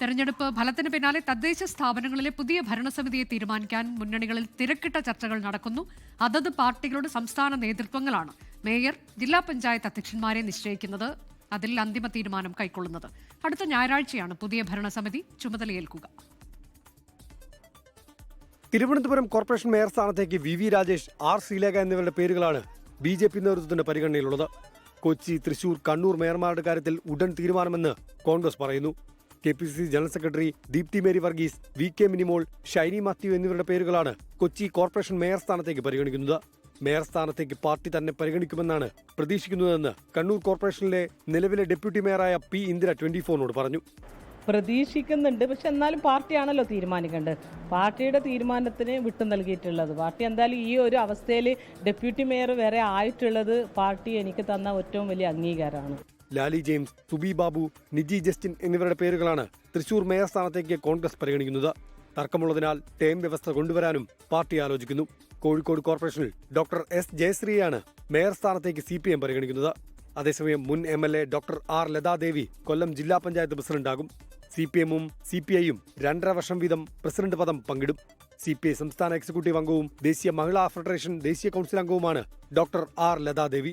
തെരഞ്ഞെടുപ്പ് ഫലത്തിന് പിന്നാലെ തദ്ദേശ സ്ഥാപനങ്ങളിലെ പുതിയ ഭരണസമിതിയെ തീരുമാനിക്കാൻ മുന്നണികളിൽ തിരക്കിട്ട ചർച്ചകൾ നടക്കുന്നു. അതത് പാർട്ടികളുടെ സംസ്ഥാന നേതൃത്വങ്ങളാണ് മേയർ ജില്ലാ പഞ്ചായത്ത് അധ്യക്ഷന്മാരെ നിശ്ചയിക്കുന്നത്. അതിൽ അന്തിമ തീരുമാനം കൈക്കൊള്ളുന്നത്. അടുത്ത ഞായറാഴ്ചയാണ് പുതിയ ഭരണസമിതി ചുമതലയേൽക്കുക തിരുവനന്തപുരം കോർപ്പറേഷൻ മേയർ സ്ഥാനത്തേക്ക് V V Rajesh R Sreelekha എന്നിവരുടെ പേരുകളാണ് ബി ജെ പി നേതൃത്വത്തിന്റെ പരിഗണനയിലുള്ളത്. കൊച്ചി തൃശൂർ കണ്ണൂർ മേയർമാരുടെ കാര്യത്തിൽ ഉടൻ തീരുമാനമെന്ന് കോൺഗ്രസ് പറയുന്നു. K P C C general secretary Deepthi Mary Varghese V K Minimol Shiny Mathew എന്നിവരുടെ പേരുകളാണ് കൊച്ചി കോർപ്പറേഷൻ മേയർ സ്ഥാനത്തേക്ക് പരിഗണിക്കുന്നത്. മേയർ സ്ഥാനത്തേക്ക് പാർട്ടി തന്നെ പരിഗണിക്കുമെന്നാണ് പ്രതീക്ഷിക്കുന്നതെന്ന് കണ്ണൂർ കോർപ്പറേഷനിലെ നിലവിലെ ഡെപ്യൂട്ടി മേയറായ പി ഇന്ദിര ട്വന്റി ഫോറിനോട് പറഞ്ഞു. പ്രതീക്ഷിക്കുന്നുണ്ട്. പക്ഷെ എന്നാലും പാർട്ടിയാണല്ലോ തീരുമാനിക്കേണ്ടത്. പാർട്ടിയുടെ തീരുമാനത്തിന് വിട്ടു നൽകിയിട്ടുള്ളത്. പാർട്ടി എന്തായാലും ഈ ഒരു അവസ്ഥയിൽ ഡെപ്യൂട്ടി മേയർ വരെ ആയിട്ടുള്ളത് പാർട്ടി എനിക്ക് തന്ന ഏറ്റവും വലിയ അംഗീകാരമാണ്. ലാലി ജെയിംസ് സുബി ബാബു നിജി ജസ്റ്റിൻ എന്നിവരുടെ പേരുകളാണ് തൃശൂർ മേയർ സ്ഥാനത്തേക്ക് കോൺഗ്രസ് പരിഗണിക്കുന്നത്. തർക്കമുള്ളതിനാൽ ടേം വ്യവസ്ഥ കൊണ്ടുവരാനും പാർട്ടി ആലോചിക്കുന്നു. കോഴിക്കോട് കോർപ്പറേഷനിൽ ഡോക്ടർ എസ് ജയശ്രീയാണ് മേയർ സ്ഥാനത്തേക്ക് സി പി എം പരിഗണിക്കുന്നത്. അതേസമയം മുൻ M L A doctor R Lathadevi Kollam ജില്ലാ പഞ്ചായത്ത് പ്രസിഡന്റാകും. സി പി എമ്മും സി പി ഐയും രണ്ടര വർഷം വീതം പ്രസിഡന്റ് പദം പങ്കിടും. സി പി ഐ സംസ്ഥാന എക്സിക്യൂട്ടീവ് അംഗവും ദേശീയ മഹിളാ ഫെഡറേഷൻ ദേശീയ കൌൺസിൽ അംഗവുമാണ് ഡോക്ടർ ആർ ലതാദേവി.